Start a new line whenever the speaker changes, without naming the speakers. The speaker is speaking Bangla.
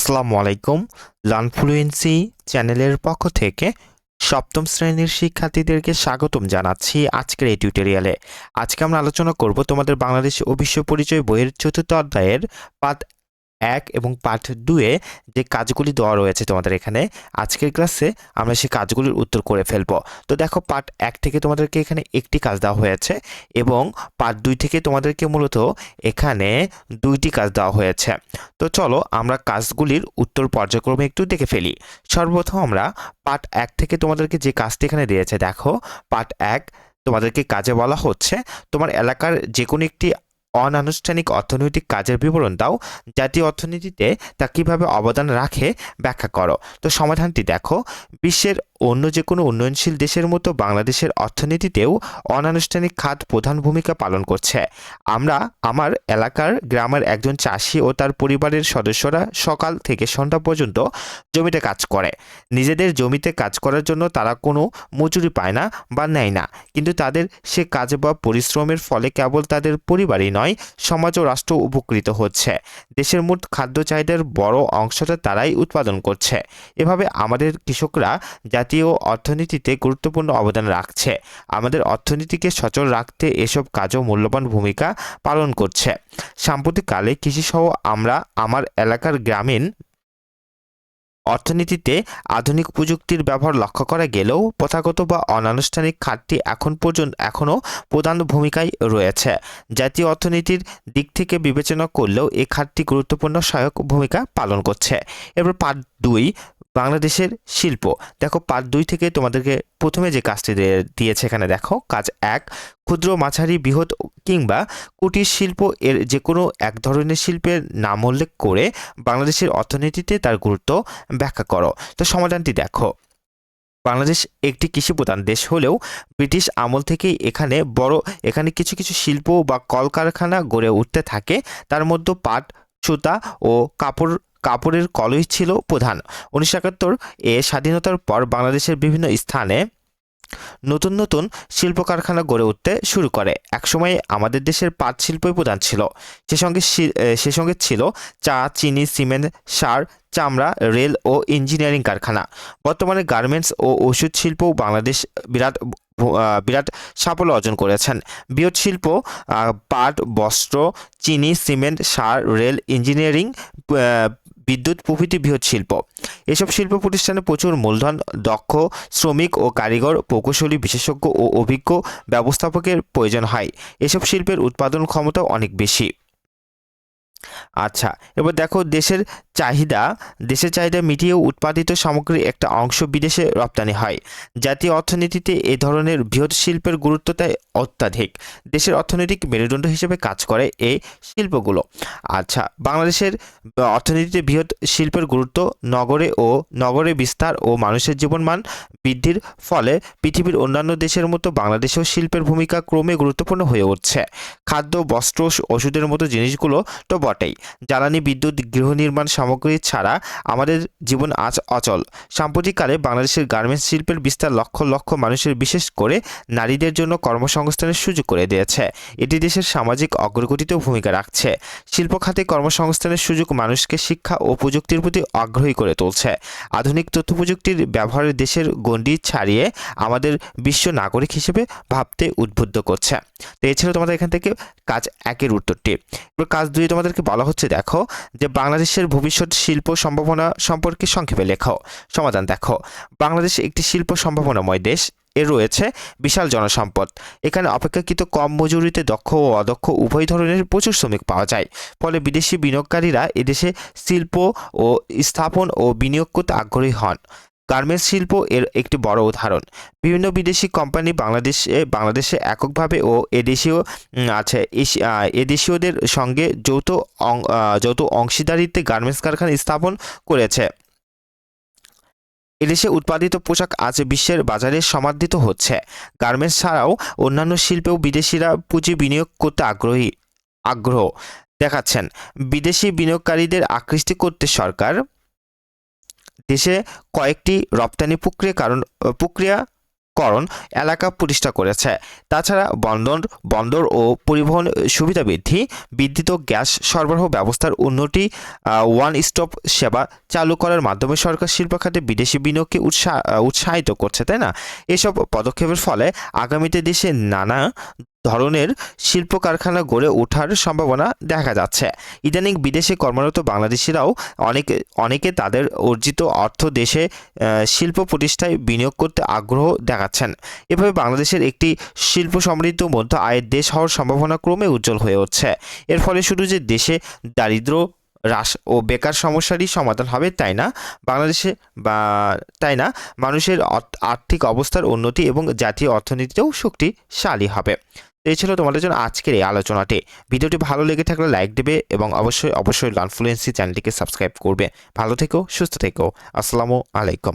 আসসালামু আলাইকুম লার্নফ্লুয়েন্সি চ্যানেলের পক্ষ থেকে সপ্তম শ্রেণির শিক্ষার্থীদেরকে স্বাগতম জানাচ্ছি আজকের এই টিউটোরিয়ালে। আজকে আমরা আলোচনা করব তোমাদের বাংলাদেশ ও বিশ্ব পরিচয় বইয়ের চতুর্থ অধ্যায়ের পাঠ এক এবং পাঠ দুয়ে যে কাজগুলি দেওয়া রয়েছে তোমাদের এখানে, আজকের ক্লাসে আমরা সেই কাজগুলির উত্তর করে ফেলব। তো দেখো, পার্ট এক থেকে তোমাদেরকে এখানে একটি কাজ দেওয়া হয়েছে এবং পার্ট দুই থেকে তোমাদেরকে মূলত এখানে দুইটি কাজ দেওয়া হয়েছে। তো চলো, আমরা কাজগুলির উত্তর পর্যায়ক্রমে একটু দেখে ফেলি। সর্বপ্রথম আমরা পার্ট এক থেকে তোমাদেরকে যে কাজটি এখানে দিয়েছে, দেখো, পার্ট এক তোমাদেরকে কাজে বলা হচ্ছে, তোমার এলাকার যে কোনো একটি অনানুষ্ঠানিক অর্থনৈতিক কাজের বিবরণ দাও। জাতীয় অর্থনীতিতে তা কীভাবে অবদান রাখে, ব্যাখ্যা করো। তো সমাধানটি দেখো। বিশ্বের অন্য যে কোনো উন্নয়নশীল দেশের মতো বাংলাদেশের অর্থনীতিতেও অনানুষ্ঠানিক খাত প্রধান ভূমিকা পালন করছে। আমরা, আমার এলাকার গ্রামের একজন চাষি ও তার পরিবারের সদস্যরা সকাল থেকে সন্ধ্যা পর্যন্ত জমিতে কাজ করে। নিজেদের জমিতে কাজ করার জন্য তারা কোনো মজুরি পায় না বা নেয় না। কিন্তু তাদের সে কাজ বা পরিশ্রমের ফলে কেবল তাদের পরিবারই নয়, সমাজ ও রাষ্ট্র উপকৃত হচ্ছে। দেশের মোট খাদ্য চাহিদার বড় অংশটা তারাই উৎপাদন করছে। এভাবে আমাদের কৃষকরা জাতীয় অর্থনীতিতে গুরুত্বপূর্ণ অবদান রাখছে। আমাদের অর্থনীতিকে সচল রাখতে এসব কাজও মূল্যবান ভূমিকা পালন করছে। সাম্প্রতিককালে কৃষিসহ আমরা আমার এলাকার গ্রামীণ অর্থনীতিতে আধুনিক প্রযুক্তির ব্যবহার লক্ষ্য করা গেলেও প্রথাগত বা অনানুষ্ঠানিক খাতটি এখন পর্যন্ত এখনও প্রধান ভূমিকায় রয়েছে। জাতীয় অর্থনীতির দিক থেকে বিবেচনা করলেও এই খাতটি গুরুত্বপূর্ণ সহায়ক ভূমিকা পালন করছে। এরপর পার্ট দুই বাংলাদেশের শিল্প। দেখো পার্ট দুই থেকে তোমাদেরকে প্রথমে যে কাজটি দিয়েছে এখানে দেখো, কাজ এক, ক্ষুদ্র, মাঝারি, বৃহৎ কিংবা কুটির শিল্প এর যে কোনো এক ধরনের শিল্পের নাম উল্লেখ করে বাংলাদেশের অর্থনীতিতে তার গুরুত্ব ব্যাখ্যা করো। তো সমাধানটি দেখো। বাংলাদেশ একটি কৃষি প্রধান দেশ হলেও ব্রিটিশ আমল থেকেই এখানে বড়, এখানে কিছু কিছু শিল্প বা কলকারখানা গড়ে উঠতে থাকে। তার মধ্যে পাট, সুতা ও কাপড় কাপড়ের কলই ছিল প্রধান। উনিশশো একাত্তর এ স্বাধীনতার পর বাংলাদেশের বিভিন্ন স্থানে নতুন নতুন শিল্প কারখানা গড়ে উঠতে শুরু করে। একসময় আমাদের দেশের পাট শিল্পই প্রধান ছিল। সে সঙ্গে সে সঙ্গে ছিল চা, চিনি, সিমেন্ট, সার, চামড়া, রেল ও ইঞ্জিনিয়ারিং কারখানা। বর্তমানে গার্মেন্টস ও ওষুধ শিল্পও বাংলাদেশ বিরাট বিরাট সাফল্য অর্জন করেছেন। বৃহৎ শিল্প পাট, বস্ত্র, চিনি, সিমেন্ট, সার, রেল, ইঞ্জিনিয়ারিং বিদ্যুৎ প্রভৃতি বৃহৎ শিল্প। এসব শিল্প প্রতিষ্ঠানে প্রচুর মূলধন, দক্ষ শ্রমিক ও কারিগর, প্রকৌশলী, বিশেষজ্ঞ ও অভিজ্ঞ ব্যবস্থাপকের প্রয়োজন হয়। এসব শিল্পের উৎপাদন ক্ষমতা অনেক বেশি। আচ্ছা এবার দেখো দেশের চাহিদা, দেশের চাহিদা মিটিয়ে উৎপাদিত সামগ্রীর একটা অংশ বিদেশে রপ্তানি হয়। জাতীয় অর্থনীতিতে এ ধরনের বৃহৎ শিল্পের গুরুত্ব তাই অত্যাধিক। দেশের অর্থনৈতিক মেরুদণ্ড হিসেবে কাজ করে এই শিল্পগুলো। আচ্ছা বাংলাদেশের অর্থনীতিতে বৃহৎ শিল্পের গুরুত্ব নগরে ও নগরে বিস্তার ও মানুষের জীবনমান বৃদ্ধির ফলে পৃথিবীর অন্যান্য দেশের মতো বাংলাদেশেও শিল্পের ভূমিকা ক্রমে গুরুত্বপূর্ণ হয়ে উঠছে। খাদ্য, বস্ত্র, ওষুধের মতো জিনিসগুলো তো বটেই। জ্বালানি, বিদ্যুৎ, গৃহ নির্মাণ সামগ্রী ছাড়া আমাদের জীবন আজ অচল। সাম্প্রতিককালে বাংলাদেশের গার্মেন্টস শিল্পের বিস্তার লক্ষ লক্ষ মানুষের বিশেষ করে নারীদের জন্য কর্মসংস্থানের সুযোগ করে দিয়েছে। এটি দেশের সামাজিক অগ্রগতিতেও ভূমিকা রাখছে। শিল্প খাতে কর্মসংস্থানের সুযোগ মানুষকে শিক্ষা ও প্রযুক্তির প্রতি আগ্রহী করে তুলছে। আধুনিক তথ্য প্রযুক্তির ব্যবহারের দেশের গণ্ডি ছাড়িয়ে আমাদের বিশ্ব নাগরিক হিসেবে ভাবতে উদ্বুদ্ধ করছে। তো এছাড়াও তোমাদের এখান থেকে কাজ একের উত্তরটি। কাজ দুই তোমাদেরকে বলা হচ্ছে, দেখো, যে বাংলাদেশের ভবিষ্যৎ শিল্প সম্ভাবনা সম্পর্কে সংক্ষেপে লেখো। সমাধান দেখো। বাংলাদেশ একটি শিল্প সম্ভাবনাময় দেশ। এর রয়েছে বিশাল জনসম্পদ। এখানে অপেক্ষাকৃত কম মজুরিতে দক্ষ ও অদক্ষ উভয় ধরনের প্রচুর শ্রমিক পাওয়া যায়। ফলে বিদেশি বিনিয়োগকারীরা এদেশে শিল্প ও স্থাপন ও বিনিয়োগ করতে আগ্রহী হন। গার্মেন্টস শিল্প এর একটি বড় উদাহরণ। বিভিন্ন বিদেশি কোম্পানি বাংলাদেশে বাংলাদেশে এককভাবে ও এদেশীয় আছে। এদেশীয়দের সঙ্গে যৌথ যৌথ অংশীদারিত্বে গার্মেন্টস কারখানা স্থাপন করেছে। এদেশে উৎপাদিত পোশাক আজ বিশ্বের বাজারে সমাদৃত হচ্ছে। গার্মেন্টস ছাড়াও অন্যান্য শিল্পেও বিদেশিরা পুঁজি বিনিয়োগ করতে আগ্রহী, আগ্রহ দেখাচ্ছেন। বিদেশি বিনিয়োগকারীদের আকৃষ্ট করতে সরকার দেশে কয়েকটি রপ্তানি প্রক্রিয়া কারণ প্রক্রিয়া করণ এলাকা প্রতিষ্ঠা করেছে। তাছাড়া বন্দর বন্দর ও পরিবহন সুবিধা বৃদ্ধি, বিদ্যুৎ গ্যাস সরবরাহ ব্যবস্থার উন্নতি ওয়ান স্টপ সেবা চালু করার মাধ্যমে সরকার শিল্প খাতে বিদেশি বিনিয়োগকে উৎসাহ উৎসাহিত করছে, তাই না? এসব পদক্ষেপের ফলে আগামীতে দেশে নানা ধরনের শিল্প কারখানা গড়ে ওঠার সম্ভাবনা দেখা যাচ্ছে। ইদানিং বিদেশে কর্মরত বাংলাদেশিরাও অনেকে অনেকে তাদের অর্জিত অর্থ দেশে শিল্প প্রতিষ্ঠায় বিনিয়োগ করতে আগ্রহ দেখাচ্ছেন। এভাবে বাংলাদেশের একটি শিল্প সমৃদ্ধ মধ্য আয়ের দেশ হওয়ার সম্ভাবনা ক্রমে উজ্জ্বল হয়ে উঠছে। এর ফলে শুধু যে দেশে দারিদ্র হ্রাস ও বেকার সমস্যারই সমাধান হবে তাই না? বাংলাদেশে বা, তাই না? মানুষের আর্থিক অবস্থার উন্নতি এবং জাতীয় অর্থনীতিতেও শক্তিশালী হবে। এই ছিল তোমাদের জন্য আজকের এই আলোচনাটি। ভিডিওটি ভালো লেগে থাকলে লাইক দেবে এবং অবশ্যই অবশ্যই লানফ্লুয়েন্সি চ্যানেলটিকে সাবস্ক্রাইব করবে। ভালো থেকো, সুস্থ থেকো। আসসালামু আলাইকুম।